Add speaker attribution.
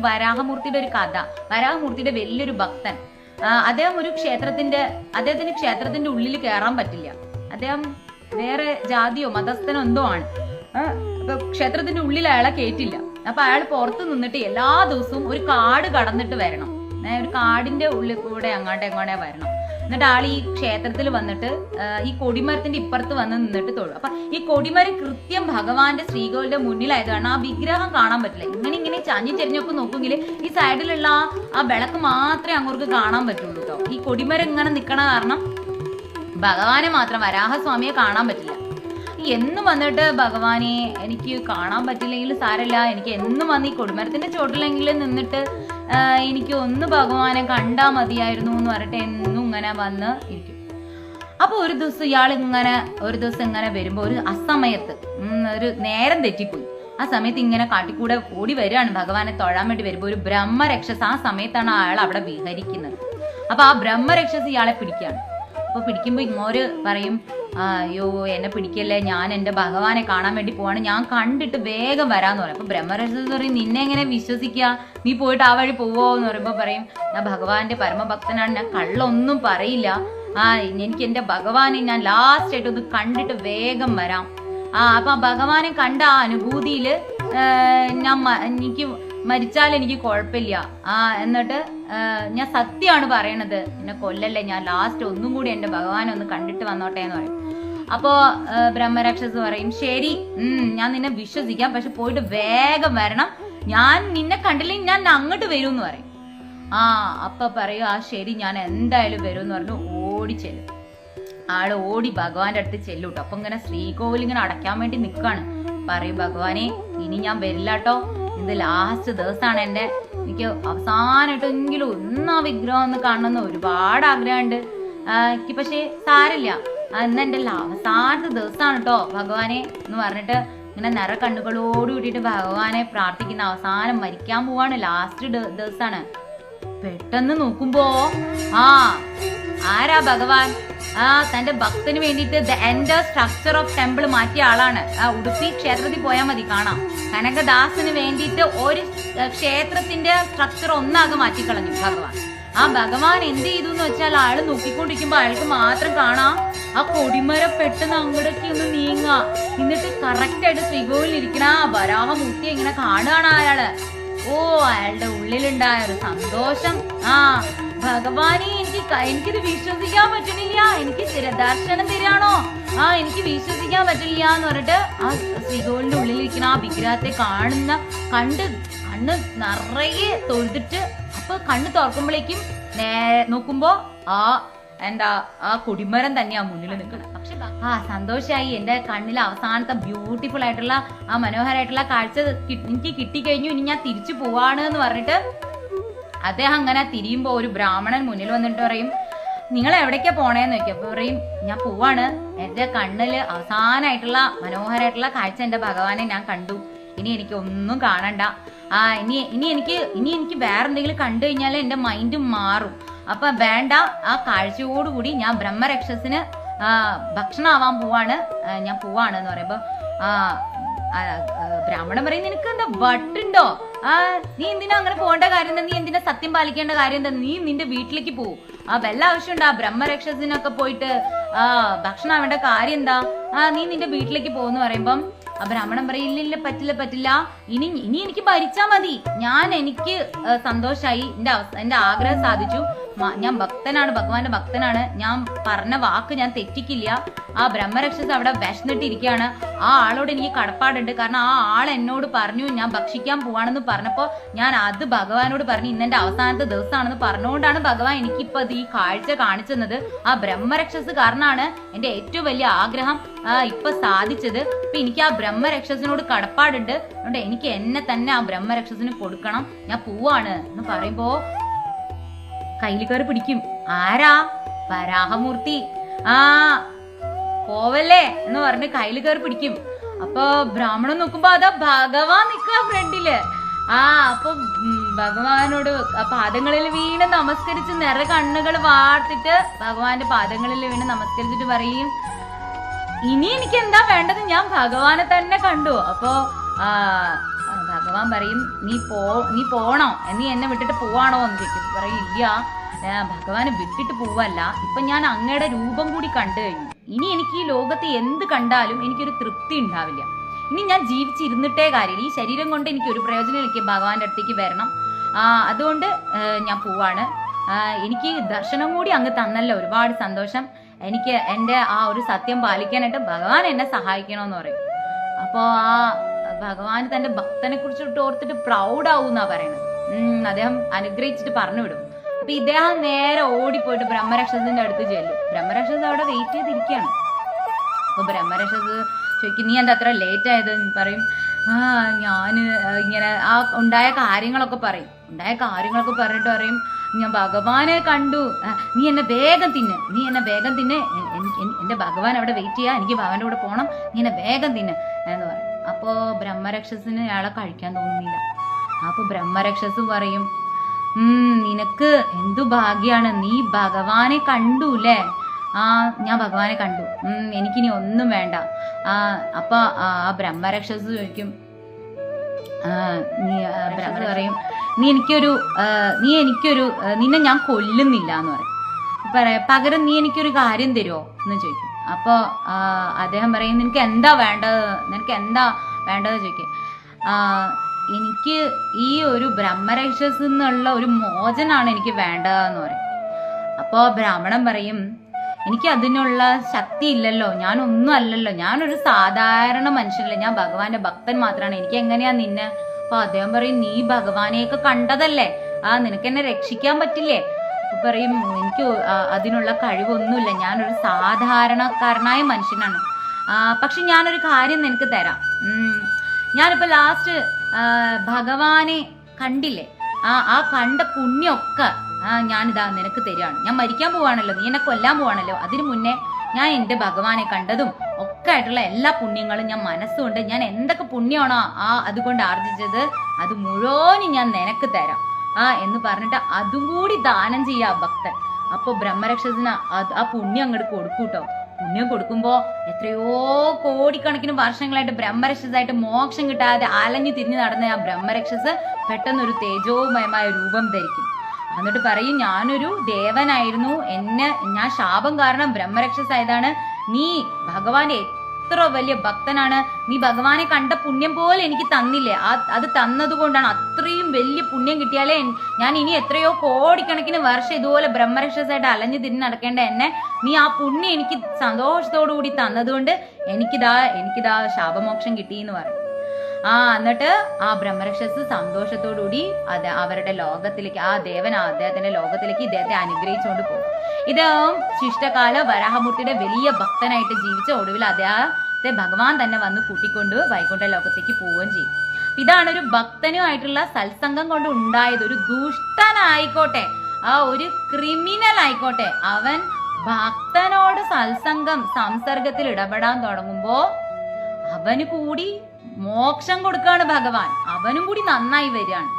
Speaker 1: വരാഹമൂർത്തിയുടെ ഒരു കഥ വരാഹമൂർത്തിയുടെ വലിയൊരു ഭക്തൻ. അദ്ദേഹം ഒരു ക്ഷേത്രത്തിന്റെ അദ്ദേഹത്തിന് ക്ഷേത്രത്തിന്റെ ഉള്ളിൽ കയറാൻ പറ്റില്ല. അദ്ദേഹം വേറെ ജാതിയോ മതസ്ഥനോ എന്തോ ആണ്. അപ്പൊ ക്ഷേത്രത്തിന്റെ ഉള്ളിൽ അയാളെ കേറ്റില്ല. അപ്പൊ അയാൾ പുറത്ത് നിന്നിട്ട് എല്ലാ ദിവസവും ഒരു കാട് കടന്നിട്ട് വരണം. ഒരു കാടിന്റെ ഉള്ളിൽ കൂടെ അങ്ങോട്ടെ എങ്ങോട്ടെ വരണം. എന്നിട്ട് ആൾ ഈ ക്ഷേത്രത്തിൽ വന്നിട്ട് ഈ കൊടിമരത്തിന്റെ ഇപ്പുറത്ത് വന്ന് നിന്നിട്ട് തൊഴും. അപ്പൊ ഈ കൊടിമരം കൃത്യം ഭഗവാന്റെ സ്ത്രീകളുടെ മുന്നിലായത് കാരണം ആ വിഗ്രഹം കാണാൻ പറ്റില്ല. ഇങ്ങനെ ഇങ്ങനെ ചാഞ്ഞി ചെരിഞ്ഞൊക്കെ നോക്കുമെങ്കിൽ ഈ സൈഡിലുള്ള ആ- വിളക്ക് മാത്രമേ അങ്ങോട്ട് കാണാൻ പറ്റുള്ളൂ കേട്ടോ ഈ കൊടിമരം ഇങ്ങനെ നിൽക്കണ കാരണം ഭഗവാനെ മാത്രം വരാഹസ്വാമിയെ കാണാൻ പറ്റില്ല. എന്നും വന്നിട്ട് ഭഗവാനെ എനിക്ക് കാണാൻ പറ്റില്ലെങ്കിൽ സാരല്ല. എനിക്ക് എന്നും വന്ന് ഈ കൊടിമരത്തിന്റെ ചോട്ടിലെങ്കിലും നിന്നിട്ട് എനിക്ക് ഒന്ന് ഭഗവാനെ കണ്ടാ മതിയായിരുന്നു എന്ന് പറഞ്ഞിട്ട് എന്നും ഇങ്ങനെ വന്ന് ഇരിക്കും. അപ്പൊ ഒരു ദിവസം ഇയാൾ ഇങ്ങനെ ഒരു ദിവസം ഇങ്ങനെ വരുമ്പോ ഒരു അസമയത്ത് ഒരു നേരം തെറ്റിപ്പോയി. ആ സമയത്ത് ഇങ്ങനെ കാട്ടിക്കൂടെ ഓടി വരികയാണ്. ഭഗവാനെ തൊഴാൻ വേണ്ടി വരുമ്പോ ഒരു ബ്രഹ്മരക്ഷസ് ആ സമയത്താണ് അയാൾ അവിടെ വിഹരിക്കുന്നത്. അപ്പൊ ആ ബ്രഹ്മരക്ഷസ് ഇയാളെ പിടിക്കുകയാണ്. അപ്പൊ പിടിക്കുമ്പോ ഇങ്ങോര് പറയും "ആ, അയ്യോ എന്നെ പിടിക്കല്ലേ? ഞാൻ എന്റെ ഭഗവാനെ കാണാൻ വേണ്ടി പോവാണ്. ഞാൻ കണ്ടിട്ട് വേഗം വരാന്ന് പറയും. അപ്പൊ ബ്രഹ്മരക്ഷസ് പറയും നിന്നെ എങ്ങനെ വിശ്വസിക്കുക നീ പോയിട്ട് ആ വഴി പോവോ? എന്ന് പറയുമ്പോ പറയും ഞാൻ ഭഗവാന്റെ പരമഭക്തനാണ്. ഞാൻ കള്ളൊന്നും പറയില്ല. ആ എനിക്ക് എന്റെ ഭഗവാനെ ഞാൻ ലാസ്റ്റ് ആയിട്ട് ഒന്ന് കണ്ടിട്ട് വേഗം വരാം. ആ അപ്പൊ ആ ഭഗവാനെ കണ്ട ആ അനുഭൂതിയിൽ ആ, ഞാൻ എനിക്ക് മരിച്ചാൽ എനിക്ക് കുഴപ്പമില്ല. ആ എന്നിട്ട് ഞാൻ സത്യമാണ് പറയണത്. എന്നെ കൊല്ലല്ലേ? ഞാൻ ലാസ്റ്റ് ഒന്നും കൂടി എന്റെ ഭഗവാനെ ഒന്ന് കണ്ടിട്ട് വന്നോട്ടെ എന്ന് പറയും. അപ്പോ ബ്രഹ്മരാക്ഷസ് പറയും ശരി ഞാൻ നിന്നെ വിശ്വസിക്കാം പക്ഷെ പോയിട്ട് വേഗം വരണം. ഞാൻ നിന്നെ കണ്ടില്ലെങ്കിൽ ഞാൻ അങ്ങോട്ട് വരും എന്ന് പറയും. ആ അപ്പൊ പറയും ആ ശരി ഞാൻ എന്തായാലും വരും എന്ന് പറഞ്ഞു ഓടി ചെല്ലും. ആൾ ഓടി ഭഗവാന്റെ അടുത്ത് ചെല്ലൂട്ടോ അപ്പൊ ഇങ്ങനെ ശ്രീകോവിൽ ഇങ്ങനെ അടയ്ക്കാൻ വേണ്ടി നിൽക്കാണ് പറയും ഭഗവാനെ ഇനി ഞാൻ വരില്ലാട്ടോ ഇത് ലാസ്റ്റ് ദിവസമാണ് എന്റെ. എനിക്ക് അവസാനമായിട്ടെങ്കിലും ഒന്ന് വിഗ്രഹം ഒന്ന് കാണണമെന്ന് ഒരുപാട് ആഗ്രഹമുണ്ട്. എനിക്ക് പക്ഷേ സാരില്ല ആ, ഇന്ന് എന്റെ അവസാനത്തെ ദിവസമാണ് കേട്ടോ ഭഗവാനെ എന്ന് പറഞ്ഞിട്ട് ഇങ്ങനെ നിറ കണ്ണുകളോട് കൂടിയിട്ട് ഭഗവാനെ പ്രാർത്ഥിക്കുന്ന അവസാനം മരിക്കാൻ പോവാണ് ലാസ്റ്റ് ദിവസമാണ് പെട്ടെന്ന് നോക്കുമ്പോ ആ ആരാ ഭഗവാൻ? ആ തന്റെ ഭക്തന് വേണ്ടിയിട്ട് the entire structure of temple മാറ്റിയ ആളാണ്. ആ ഉടുപ്പി ക്ഷേത്രത്തിൽ പോയാൽ മതി കാണാം. കനകദാസിന് വേണ്ടിയിട്ട് ഒരു ക്ഷേത്രത്തിന്റെ സ്ട്രക്ചർ ഒന്നാകെ മാറ്റിക്കളഞ്ഞു ഭഗവാൻ. ആ ഭഗവാൻ എന്ത് ചെയ്തു എന്ന് വെച്ചാൽ ആൾ നോക്കിക്കൊണ്ടിരിക്കുമ്പോ അയാൾക്ക് മാത്രം കാണാം. ആ കൊടിമര പെട്ടെന്ന് അങ്ങോട്ടേക്ക് ഒന്ന് നീങ്ങുക. എന്നിട്ട് കറക്റ്റ് ആയിട്ട് ശ്രീകോവിൽ ഇരിക്കണ ആ വരാഹമൂർത്തി ഇങ്ങനെ കാണുകയാണ് അയാൾ. ഓ അയാളുടെ ഉള്ളിലുണ്ടായ ഒരു സന്തോഷം. ആ ഭഗവാനെ എനിക്ക് എനിക്കിത് വിശ്വസിക്കാൻ പറ്റുന്നില്ല എനിക്ക് ദർശനം തരാണോ ആ എനിക്ക് വിശ്വസിക്കാൻ പറ്റില്ല എന്ന് പറഞ്ഞിട്ട് ആ ശ്രീകോവിലിന്റെ ഉള്ളിലിരിക്കുന്ന ആ വിഗ്രഹത്തെ കാണുന്ന കണ്ട് കണ്ണ് നിറയെ തൊഴുതിട്ട് അപ്പൊ കണ്ണ് തുറക്കുമ്പോഴേക്കും നേ നോക്കുമ്പോ ആ എന്താ ആ കൊടിമരം തന്നെയാ മുന്നിൽ നിൽക്കുന്നത് പക്ഷെ ആ സന്തോഷമായി എന്റെ കണ്ണിൽ അവസാനത്തെ ബ്യൂട്ടിഫുൾ ആയിട്ടുള്ള ആ മനോഹരമായിട്ടുള്ള കാഴ്ച എനിക്ക് കിട്ടിക്കഴിഞ്ഞു. ഇനി ഞാൻ തിരിച്ചു പോവാണ് എന്ന് പറഞ്ഞിട്ട് അദ്ദേഹം അങ്ങനെ തിരിയുമ്പോ ഒരു ബ്രാഹ്മണൻ മുന്നിൽ വന്നിട്ട് പറയും നിങ്ങൾ എവിടേക്കാ പോണേന്ന് ചോദിക്കും. അപ്പൊ പറയും ഞാൻ പോവാണ്. എന്റെ കണ്ണിൽ അവസാനായിട്ടുള്ള മനോഹരമായിട്ടുള്ള കാഴ്ച എന്റെ ഭഗവാനെ ഞാൻ കണ്ടു. ഇനി എനിക്ക് ഒന്നും കാണണ്ട. ആ ഇനി ഇനി എനിക്ക് ഇനി എനിക്ക് വേറെ എന്തെങ്കിലും കണ്ടു കഴിഞ്ഞാൽ എന്റെ മൈൻഡ് മാറും. അപ്പൊ വേണ്ട ആ കാഴ്ചയോടുകൂടി ഞാൻ ബ്രഹ്മരക്ഷസിന് ഭക്ഷണം ആവാൻ പോവാണ് ഞാൻ പോവാണ് എന്ന് പറയുമ്പോ ആ ആ, ആ, ബ്രാഹ്മണൻ പറയും നിനക്ക് എന്താ വട്ടുണ്ടോ? ആ നീ എന്തിനാ അങ്ങനെ പോകേണ്ട കാര്യം എന്താ? നീ എന്തിനാ സത്യം പാലിക്കേണ്ട കാര്യം എന്താ? നീ നിന്റെ വീട്ടിലേക്ക് പോകും ആ വല്ല ആവശ്യമുണ്ട്? ആ ബ്രഹ്മരക്ഷസിനൊക്കെ പോയിട്ട് ആ ഭക്ഷണം ആവേണ്ട കാര്യം എന്താ? ആ നീ നിന്റെ വീട്ടിലേക്ക് പോകുന്നു പറയുമ്പം ബ്രാഹ്മണൻ പറയും ഇല്ല ഇല്ല പറ്റില്ല പറ്റില്ല. ഇനി ഇനി എനിക്ക് ഭരിച്ചാ മതി. ഞാൻ എനിക്ക് സന്തോഷായി. എന്റെ എന്റെ ആഗ്രഹം സാധിച്ചു. ഞാൻ ഭക്തനാണ് ഭഗവാന്റെ ഭക്തനാണ്. ഞാൻ പറഞ്ഞ വാക്ക് ഞാൻ തെറ്റിക്കില്ല. ആ ബ്രഹ്മരക്ഷസ് അവിടെ വിശന്നിട്ടിരിക്കുകയാണ്. ആ ആളോട് എനിക്ക് കടപ്പാടുണ്ട്. കാരണം ആ ആൾ എന്നോട് പറഞ്ഞു ഞാൻ ഭക്ഷിക്കാൻ പോവാണെന്ന് പറഞ്ഞപ്പോൾ ഞാൻ അത് ഭഗവാനോട് പറഞ്ഞു ഇന്നെന്റെ അവസാനത്തെ ദിവസമാണെന്ന് പറഞ്ഞുകൊണ്ടാണ് ഭഗവാൻ എനിക്കിപ്പോൾ അത് ഈ കാഴ്ച കാണിച്ചത് ആ ബ്രഹ്മരക്ഷസ് കാരണമാണ് എന്റെ ഏറ്റവും വലിയ ആഗ്രഹം ഇപ്പൊ സാധിച്ചത്. ഇപ്പൊ എനിക്ക് ആ ബ്രഹ്മരക്ഷസിനോട് കടപ്പാടുണ്ട്. അതുകൊണ്ട് എനിക്ക് എന്നെ തന്നെ ആ ബ്രഹ്മരക്ഷസിന് കൊടുക്കണം. ഞാൻ പോവാണ്. എന്ന് പറയുമ്പോ കയ്യിൽ കയറി പിടിക്കും. ആരാ? വരാഹമൂർത്തി. ആ പോവല്ലേ എന്ന് പറഞ്ഞ് കയ്യിൽ കയറി പിടിക്കും. അപ്പൊ ബ്രാഹ്മണൻ നോക്കുമ്പോ അതാ ഭഗവാൻ നിക്ക ഫ്രണ്ടിൽ. ആ അപ്പൊ ഭഗവാനോട് പാദങ്ങളിൽ വീണ് നമസ്കരിച്ച് നിറ കണ്ണുകൾ വാർത്തിട്ട് ഭഗവാന്റെ പാദങ്ങളിൽ വീണ് നമസ്കരിച്ചിട്ട് പറയും ഇനി എനിക്ക് എന്താ വേണ്ടത്? ഞാൻ ഭഗവാനെ തന്നെ കണ്ടു. അപ്പോ ഭഗവാൻ പറയും നീ പോ നീ പോണോ? നീ എന്നെ വിട്ടിട്ട് പോവാണോ? എന്ന് ചോദിക്കും. പറയും ഇല്ല. ഭഗവാനെ വിട്ടിട്ട് പോവല്ല. ഇപ്പൊ ഞാൻ അങ്ങയുടെ രൂപം കൂടി കണ്ടു കഴിഞ്ഞു. ഇനി എനിക്ക് ഈ ലോകത്ത് എന്ത് കണ്ടാലും എനിക്കൊരു തൃപ്തി ഉണ്ടാവില്ല. ഇനി ഞാൻ ജീവിച്ചിരുന്നിട്ടേ കാര്യമില്ല. ഈ ശരീരം കൊണ്ട് എനിക്ക് ഒരു പ്രയോജനം എനിക്ക് ഭഗവാന്റെ അടുത്തേക്ക് വരണം. അതുകൊണ്ട് ഞാൻ പോവാണ്. എനിക്ക് ദർശനം കൂടി അങ്ങ് തന്നല്ലോ. ഒരുപാട് സന്തോഷം. എനിക്ക് എന്റെ ആ ഒരു സത്യം പാലിക്കാനായിട്ട് ഭഗവാൻ എന്നെ സഹായിക്കണമെന്ന് പറയും. അപ്പോൾ ആ ഭഗവാൻ തന്റെ ഭക്തനെ കുറിച്ചിട്ട് ഓർത്തിട്ട് പ്രൗഡ് ആവും എന്നാ അദ്ദേഹം അനുഗ്രഹിച്ചിട്ട് പറഞ്ഞു വിടും അപ്പൊ ഇദ്ദേഹം നേരെ ഓടിപ്പോയിട്ട് ബ്രഹ്മരക്ഷസിന്റെ അടുത്ത് ചെല്ലും. ബ്രഹ്മരക്ഷസ് അവിടെ വെയിറ്റ് ചെയ്തിരിക്കുകയാണ്. അപ്പൊ ബ്രഹ്മരക്ഷസ് ചോദിക്കും നീ എന്താ അത്ര ലേറ്റ് ആയത്? പറയും. ആ ഞാൻ ഇങ്ങനെ ആ ഉണ്ടായ കാര്യങ്ങളൊക്കെ പറയും. ഉണ്ടായ കാര്യങ്ങളൊക്കെ പറഞ്ഞിട്ട് പറയും ഞാൻ ഭഗവാനെ കണ്ടു. നീ എന്നെ വേഗം തിന്ന്. നീ എന്നെ വേഗം തിന്ന്. എന്റെ ഭഗവാൻ അവിടെ വെയിറ്റ് ചെയ്യാ. എനിക്ക് ഭഗവാന്റെ കൂടെ പോകണം നീ എന്നെ വേഗം തിന്ന്. എന്ന് പറയും. അപ്പോ ബ്രഹ്മരക്ഷസിന് അയാളെ കഴിക്കാൻ തോന്നുന്നില്ല. അപ്പൊ ബ്രഹ്മരക്ഷസ് പറയും നിനക്ക് എന്തു ഭാഗ്യാണ്? നീ ഭഗവാനെ കണ്ടു അല്ലേ ആ ഞാൻ ഭഗവാനെ കണ്ടു. ഉം എനിക്കിനി ഒന്നും വേണ്ട. ആ അപ്പൊ ആ ബ്രഹ്മരക്ഷസ് ചോദിക്കും. നീ പറയും നീ എനിക്കൊരു നീ എനിക്കൊരു നിന്നെ ഞാൻ കൊല്ലുന്നില്ല എന്ന് പറയും. പറയാ പകരം നീ എനിക്കൊരു കാര്യം തരുമോ എന്ന് ചോദിക്കും. അപ്പോൾ അദ്ദേഹം പറയും നിനക്ക് എന്താ വേണ്ടത്? നിനക്ക് എന്താ വേണ്ടത്? ചോദിക്കും. ആ, എനിക്ക് ഈ ഒരു ബ്രഹ്മരക്ഷസ് എന്നുള്ള ഒരു മോചനാണ് എനിക്ക് വേണ്ടതെന്ന് പറയും. അപ്പോൾ ബ്രാഹ്മണൻ പറയും എനിക്ക് അതിനുള്ള ശക്തി ഇല്ലല്ലോ ഞാൻ ഒന്നും അല്ലല്ലോ ഞാനൊരു സാധാരണ മനുഷ്യനല്ല ഞാൻ ഭഗവാന്റെ ഭക്തൻ മാത്രമാണ് എനിക്ക് എങ്ങനെയാ നിന്നെ? അപ്പൊ അദ്ദേഹം പറയും നീ ഭഗവാനെയൊക്കെ കണ്ടതല്ലേ ആ നിനക്ക് എന്നെ രക്ഷിക്കാൻ പറ്റില്ലേ? പറയും എനിക്ക് അതിനുള്ള കഴിവൊന്നുമില്ല ഞാനൊരു സാധാരണക്കാരനായ മനുഷ്യനാണ്. പക്ഷെ ഞാനൊരു കാര്യം നിനക്ക് തരാം. ഞാനിപ്പോ ലാസ്റ്റ് ഭഗവാനെ കണ്ടില്ലേ? ആ ആ കണ്ട പുണ്യമൊക്കെ ആ ഞാനിതാ നിനക്ക് തരികയാണ് ഞാൻ മരിക്കാൻ പോവാണല്ലോ നീ എന്നെ കൊല്ലാൻ പോവാണല്ലോ. അതിനു മുന്നേ ഞാൻ എന്റെ ഭഗവാനെ കണ്ടതും ഒക്കെ ആയിട്ടുള്ള എല്ലാ പുണ്യങ്ങളും ഞാൻ മനസ്സുകൊണ്ട് ഞാൻ എന്തൊക്കെ പുണ്യമാണോ ആ അതുകൊണ്ട് ആർജിച്ചത് അത് മുഴുവനും ഞാൻ നിനക്ക് തരാം. ആ എന്ന് പറഞ്ഞിട്ട് അതും കൂടി ദാനം ചെയ്യാ ഭക്തൻ. അപ്പൊ ബ്രഹ്മരക്ഷസിന് ആ പുണ്യം അങ്ങോട്ട് കൊടുക്കൂട്ടോ. പുണ്യം കൊടുക്കുമ്പോ എത്രയോ കോടിക്കണക്കിന് വർഷങ്ങളായിട്ട് ബ്രഹ്മരക്ഷസായിട്ട് മോക്ഷം കിട്ടാതെ അലഞ്ഞു തിരിഞ്ഞു നടന്ന ആ ബ്രഹ്മരക്ഷസ് പെട്ടെന്ന് ഒരു തേജോമയമായ രൂപം ധരിക്കും. എന്നിട്ട് പറയും ഞാനൊരു ദേവനായിരുന്നു. എന്നെ ഞാൻ ശാപം കാരണം ബ്രഹ്മരക്ഷസായതാണ്. നീ ഭഗവാന്റെ എത്ര വലിയ ഭക്തനാണ്. നീ ഭഗവാനെ കണ്ട പുണ്യം പോലെ എനിക്ക് തന്നില്ലേ? ആ അത് തന്നതുകൊണ്ടാണ് അത്രയും വലിയ പുണ്യം കിട്ടിയാലേ ഞാൻ ഇനി എത്രയോ കോടിക്കണക്കിന് വർഷം ഇതുപോലെ ബ്രഹ്മരക്ഷസായിട്ട് അലഞ്ഞു തിരിഞ്ഞ് നടക്കേണ്ട എന്നെ നീ ആ പുണ്യം എനിക്ക് സന്തോഷത്തോടു കൂടി തന്നതുകൊണ്ട് എനിക്കിതാ എനിക്കിതാ ശാപമോക്ഷം കിട്ടി എന്ന് പറയും ആ എന്നിട്ട് ആ ബ്രഹ്മരക്ഷസ് സന്തോഷത്തോടുകൂടി അത് അവരുടെ ലോകത്തിലേക്ക് ആ ദേവൻ ആ അദ്ദേഹത്തിന്റെ ലോകത്തിലേക്ക് ഇദ്ദേഹത്തെ അനുഗ്രഹിച്ചുകൊണ്ട് പോകും. ഇത് ശിഷ്ടകാല വരാഹമൂർത്തിയുടെ വലിയ ഭക്തനായിട്ട് ജീവിച്ച ഒടുവിൽ അദ്ദേഹത്തെ ഭഗവാൻ തന്നെ വന്ന് കൂട്ടിക്കൊണ്ട് വൈകുണ്ഠ ലോകത്തേക്ക് പോവുകയും ചെയ്യും. ഇതാണ് ഒരു ഭക്തനുമായിട്ടുള്ള സത്സംഗം കൊണ്ട് ഉണ്ടായത് ഒരു ദുഷ്ടനായിക്കോട്ടെ ആ ഒരു ക്രിമിനൽ ആയിക്കോട്ടെ അവൻ ഭക്തനോട് സത്സംഗം സംസർഗത്തിൽ ഇടപെടാൻ തുടങ്ങുമ്പോ അവന് കൂടി മോക്ഷം കൊടുക്കാണ് ഭഗവാൻ. അവനും കൂടി നന്നായി വരികയാണ്.